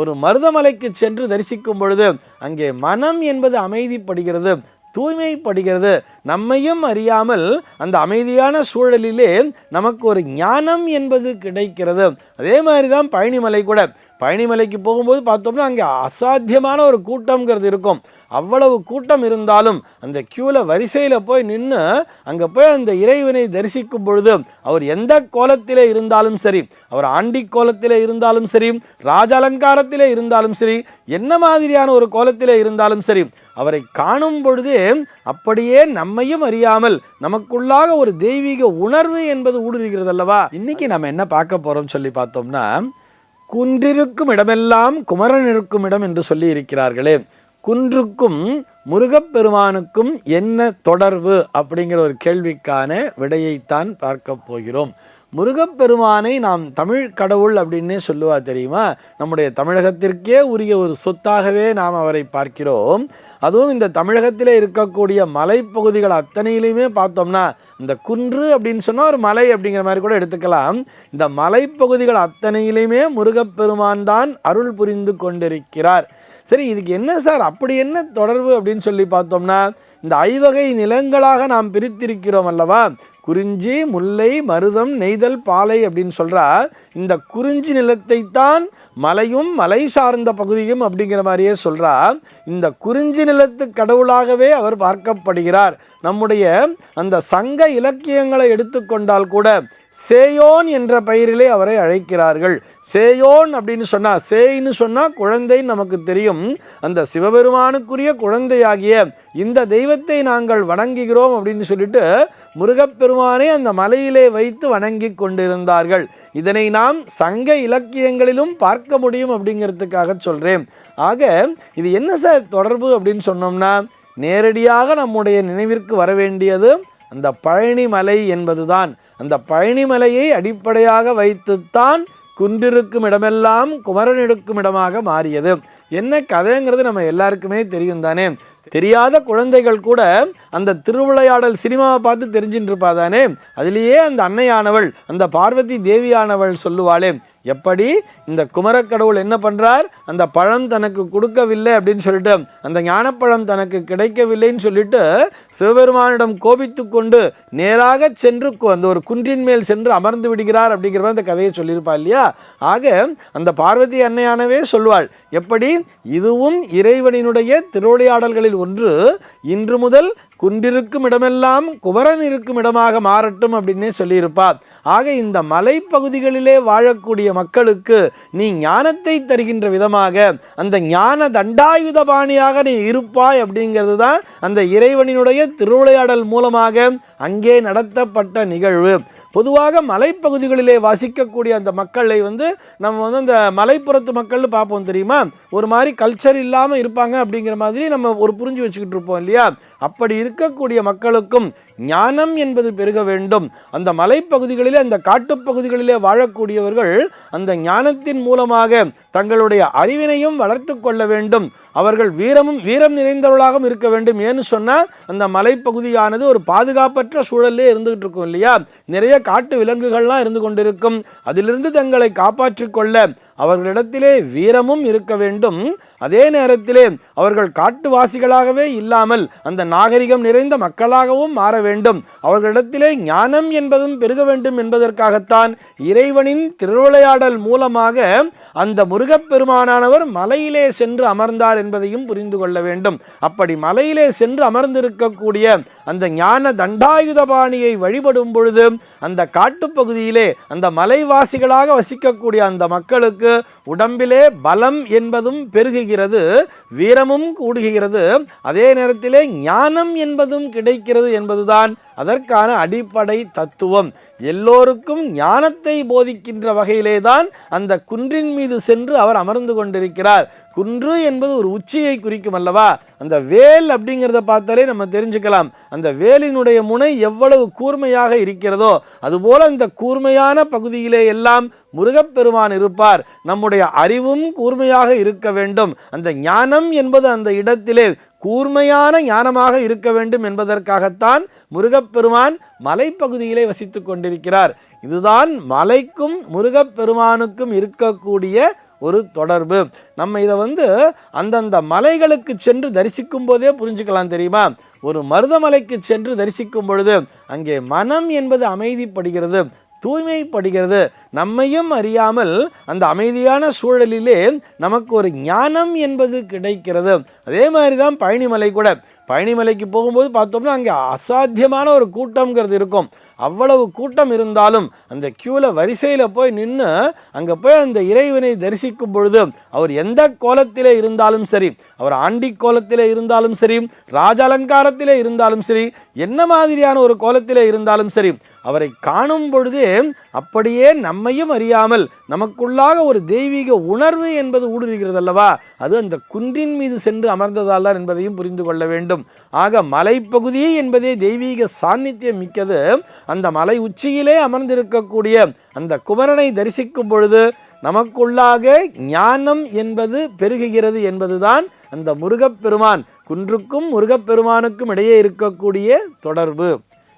ஒரு மருதமலைக்கு சென்று தரிசிக்கும் பொழுது அங்கே மனம் என்பது அமைதிப்படுகிறது தூய்மைப்படுகிறது. நம்மையும் அறியாமல் அந்த அமைதியான சூழலிலே நமக்கு ஒரு ஞானம் என்பது கிடைக்கிறது. அதே மாதிரி தான் பழனிமலை கூட. பழனிமலைக்கு போகும்போது பார்த்தோம்னா அங்கே அசாத்தியமான ஒரு கூட்டம்ங்கிறது இருக்கும். அவ்வளவு கூட்டம் இருந்தாலும் அந்த க்யூவில் வரிசையில் போய் நின்று அங்கே போய் அந்த இறைவனை தரிசிக்கும் பொழுது அவர் எந்த கோலத்திலே இருந்தாலும் சரி அவர் ஆண்டி கோலத்திலே இருந்தாலும் சரி ராஜாலங்காரத்திலே இருந்தாலும் சரி என்ன மாதிரியான ஒரு கோலத்திலே இருந்தாலும் சரி அவரை காணும் பொழுதே அப்படியே நம்மையும் அறியாமல் நமக்குள்ளாக ஒரு தெய்வீக உணர்வு என்பது ஊடுருகிறது அல்லவா இன்னைக்கு நம்ம என்ன பார்க்க போகிறோம் சொல்லி பார்த்தோம்னா குன்றிருக்கும் இடமெல்லாம் குமரன் இருக்கும் இடம் என்று சொல்லி இருக்கிறார்களே. குன்றுக்கும் முருகப்பெருமானுக்கும் என்ன தொடர்பு அப்படிங்கிற ஒரு கேள்விக்கான விடையைத்தான் பார்க்க போகிறோம். முருகப்பெருமானை நாம் தமிழ் கடவுள் அப்படின்னே சொல்லுவா தெரியுமா? நம்முடைய தமிழகத்திற்கே உரிய ஒரு சொத்தாகவே நாம் அவரை பார்க்கிறோம். அதுவும் இந்த தமிழகத்தில் இருக்கக்கூடிய மலைப்பகுதிகள் அத்தனையிலையுமே பார்த்தோம்னா இந்த குன்று அப்படின்னு சொன்னால் ஒரு மலை அப்படிங்கிற மாதிரி கூட எடுத்துக்கலாம். இந்த மலைப்பகுதிகள் அத்தனையிலையுமே முருகப்பெருமான் தான் அருள் புரிந்து கொண்டிருக்கிறார். சரி இதுக்கு என்ன சார்? அப்படி என்ன தொடர்பு அப்படின்னு சொல்லி பார்த்தோம்னா இந்த ஐவகை நிலங்களாக நாம் பிரித்திருக்கிறோம் அல்லவா? குறிஞ்சி முல்லை மருதம் நெய்தல் பாலை அப்படின்னு சொல்கிறா இந்த குறிஞ்சி நிலத்தை தான் மலையும் மலை சார்ந்த பகுதியும் அப்படிங்கிற மாதிரியே சொல்கிறா இந்த குறிஞ்சி நிலத்து கடவுளாகவே அவர் பார்க்கப்படுகிறார். நம்முடைய அந்த சங்க இலக்கியங்களை எடுத்துக்கொண்டால் கூட சேயோன் என்ற பெயரிலே அவரை அழைக்கிறார்கள். சேயோன் அப்படின்னு சொன்னால் சேய்னு சொன்னால் குழந்தை நமக்கு தெரியும். அந்த சிவபெருமானுக்குரிய குழந்தையாகிய இந்த தெய்வத்தை நாங்கள் வணங்குகிறோம் அப்படின்னு சொல்லிட்டு முருகப்பெருமானை அந்த மலையிலே வைத்து வணங்கி கொண்டிருந்தார்கள். இதனை நாம் சங்க இலக்கியங்களிலும் பார்க்க முடியும் அப்படிங்கிறதுக்காக சொல்கிறேன் ஆக இது என்ன சார் தொடர்பு அப்படின்னு சொன்னோம்னா நேரடியாக நம்முடைய நினைவிற்கு வர வேண்டியது அந்த பழனிமலை என்பதுதான். அந்த பழனிமலையை அடிப்படையாக வைத்துத்தான் குன்றிருக்கும் இடமெல்லாம் குமரன் இருக்கும் இடமாக மாறியது. என்ன கதைங்கிறது நம்ம எல்லாருக்குமே தெரியும் தானே. தெரியாத குழந்தைகள் கூட அந்த திருவிளையாடல் சினிமாவை பார்த்து தெரிஞ்சுட்டு இருப்பா தானே அந்த அன்னையானவள் அந்த பார்வதி தேவியானவள் சொல்லுவாளே எப்படி இந்த குமரக்கடவுள் என்ன பண்ணுறார் அந்த பழம் தனக்கு கொடுக்கவில்லை அப்படின்னு சொல்லிட்டு அந்த ஞானப்பழம் தனக்கு கிடைக்கவில்லைன்னு சொல்லிட்டு சிவபெருமானிடம் கோபித்து கொண்டு நேராக சென்று அந்த ஒரு குன்றின் மேல் சென்று அமர்ந்து விடுகிறார் அப்படிங்கிற மாதிரி அந்த கதையை சொல்லியிருப்பா இல்லையா? ஆக அந்த பார்வதி அன்னையானவே சொல்வாள் எப்படி? இதுவும் இறைவனினுடைய திருவிளையாடல்களில் ஒன்று. இன்று முதல் குன்றிருக்கும் இடமெல்லாம் குமரன் இருக்கும் இடமாக மாறட்டும் அப்படின்னே சொல்லியிருப்பார். ஆக இந்த மலைப்பகுதிகளிலே வாழக்கூடிய மக்களுக்கு நீ ஞானத்தை தருகின்ற விதமாக அந்த ஞான தண்டாயுதபாணியாக நீ இருப்பாய் அப்படிங்கிறது தான் அந்த இறைவனினுடைய திருவிளையாடல் மூலமாக அங்கே நடத்தப்பட்ட நிகழ்வு. பொதுவாக மலைப்பகுதிகளிலே வாசிக்கக்கூடிய அந்த மக்களை வந்து நம்ம வந்து அந்த மலைப்புறத்து மக்கள்னு பார்ப்போம் தெரியுமா? ஒரு மாதிரி கல்ச்சர் இல்லாமல் இருப்பாங்க அப்படிங்கிற மாதிரி நம்ம ஒரு புரிஞ்சு வச்சுக்கிட்டு இருப்போம் இல்லையா? அப்படி இருக்கக்கூடிய மக்களுக்கும் ஞானம் என்பது பெருக வேண்டும். அந்த மலைப்பகுதிகளிலே அந்த காட்டுப்பகுதிகளிலே வாழக்கூடியவர்கள் அந்த ஞானத்தின் மூலமாக தங்களுடைய அறிவினையும் வளர்த்து கொள்ள வேண்டும். அவர்கள் வீரமும் வீரம் நிறைந்தவர்களாகவும் இருக்க வேண்டும். ஏன்னு சொன்னால் அந்த மலைப்பகுதியானது ஒரு பாதுகாப்பற்ற சூழல்லே இருந்துகிட்டு இருக்கும் இல்லையா? நிறைய காட்டு விலங்குகள்லாம் இருந்து கொண்டிருக்கும். அதிலிருந்து தங்களை காப்பாற்றிக் கொள்ள அவர்களிடத்திலே வீரமும் இருக்க வேண்டும். அதே நேரத்திலே அவர்கள் காட்டுவாசிகளாகவே இல்லாமல் அந்த நாகரிகம் நிறைந்த மக்களாகவும் மாற வேண்டும். அவர்களிடத்திலே ஞானம் என்பதும் பெருக வேண்டும் என்பதற்காகத்தான் இறைவனின் திருவிளையாடல் மூலமாக அந்த முருகப்பெருமானானவர் மலையிலே சென்று அமர்ந்தார் என்பதையும் புரிந்து கொள்ள வேண்டும். அப்படி மலையிலே சென்று அமர்ந்திருக்கக்கூடிய அந்த ஞான தண்டாயுதபாணியை வழிபடும் பொழுது அந்த காட்டுப்பகுதியிலே அந்த மலைவாசிகளாக வசிக்கக்கூடிய அந்த மக்களுக்கு உடம்பிலே பலம் என்பதும் பெருகுகிறது வீரமும் கூடுகிறது. அதே நேரத்திலே ஞானம் என்பதும் கிடைக்கிறது என்பதுதான் அதற்கான அடிப்படை தத்துவம். எல்லோருக்கும் ஞானத்தை போதிக்கின்ற வகையிலே தான் அந்த குன்றின் மீது சென்று அவர் அமர்ந்து கொண்டிருக்கிறார். குன்று என்பது ஒரு உச்சியை குறிக்கும் அல்லவா? அந்த வேல் அப்படிங்கிறத பார்த்தாலே நம்ம தெரிஞ்சுக்கலாம். அந்த வேலினுடைய முனை எவ்வளவு கூர்மையாக இருக்கிறதோ அதுபோல இந்த கூர்மையான பகுதியிலே எல்லாம் முருகப்பெருமான் இருப்பார். நம்முடைய அறிவும் கூர்மையாக இருக்க வேண்டும். அந்த ஞானம் என்பது அந்த இடத்திலே கூர்மையான ஞானமாக இருக்க வேண்டும் என்பதற்காகத்தான் முருகப்பெருமான் மலைப்பகுதியிலே வசித்து கொண்டிருக்கிறார். இதுதான் மலைக்கும் முருகப்பெருமானுக்கும் இருக்கக்கூடிய ஒரு தொடர்பு. நம்ம இதை வந்து அந்தந்த மலைகளுக்கு சென்று தரிசிக்கும் போதே புரிஞ்சுக்கலாம் தெரியுமா? ஒரு மருதமலைக்கு சென்று தரிசிக்கும் பொழுது அங்கே மனம் என்பது அமைதிப்படுகிறது. தூய்மைப்படுகிறது. நம்மையும் அறியாமல் அந்த அமைதியான சூழலிலே நமக்கு ஒரு ஞானம் என்பது கிடைக்கிறது. அதே மாதிரி தான் பழனிமலை கூட. பழனிமலைக்கு போகும்போது பார்த்தோம்னா அங்கே அசாத்தியமான ஒரு கூட்டம்ங்கிறது இருக்கும். அவ்வளவு கூட்டம் இருந்தாலும் அந்த க்யூவில் வரிசையில் போய் நின்று அங்கே போய் அந்த இறைவனை தரிசிக்கும் பொழுது அவர் எந்த கோலத்திலே இருந்தாலும் சரி அவர் ஆண்டி கோலத்திலே இருந்தாலும் சரி ராஜாலங்காரத்திலே இருந்தாலும் சரி என்ன மாதிரியான ஒரு கோலத்திலே இருந்தாலும் சரி அவரை காணும் பொழுது அப்படியே நம்மையும் அறியாமல் நமக்குள்ளாக ஒரு தெய்வீக உணர்வு என்பது ஊடுருகிறது அல்லவா அது அந்த குன்றின் மீது சென்று அமர்ந்ததால் தான் என்பதையும் புரிந்து கொள்ள வேண்டும். ஆக மலைப்பகுதி என்பதே தெய்வீக சாநித்தியம் மிக்கது. அந்த மலை உச்சியிலே அமர்ந்திருக்கக்கூடிய அந்த குமரனை தரிசிக்கும் பொழுது நமக்குள்ளாக ஞானம் என்பது பெருகுகிறது என்பதுதான் அந்த முருகப்பெருமான் குன்றுக்கும் முருகப்பெருமானுக்கும் இடையே இருக்கக்கூடிய தொடர்பு.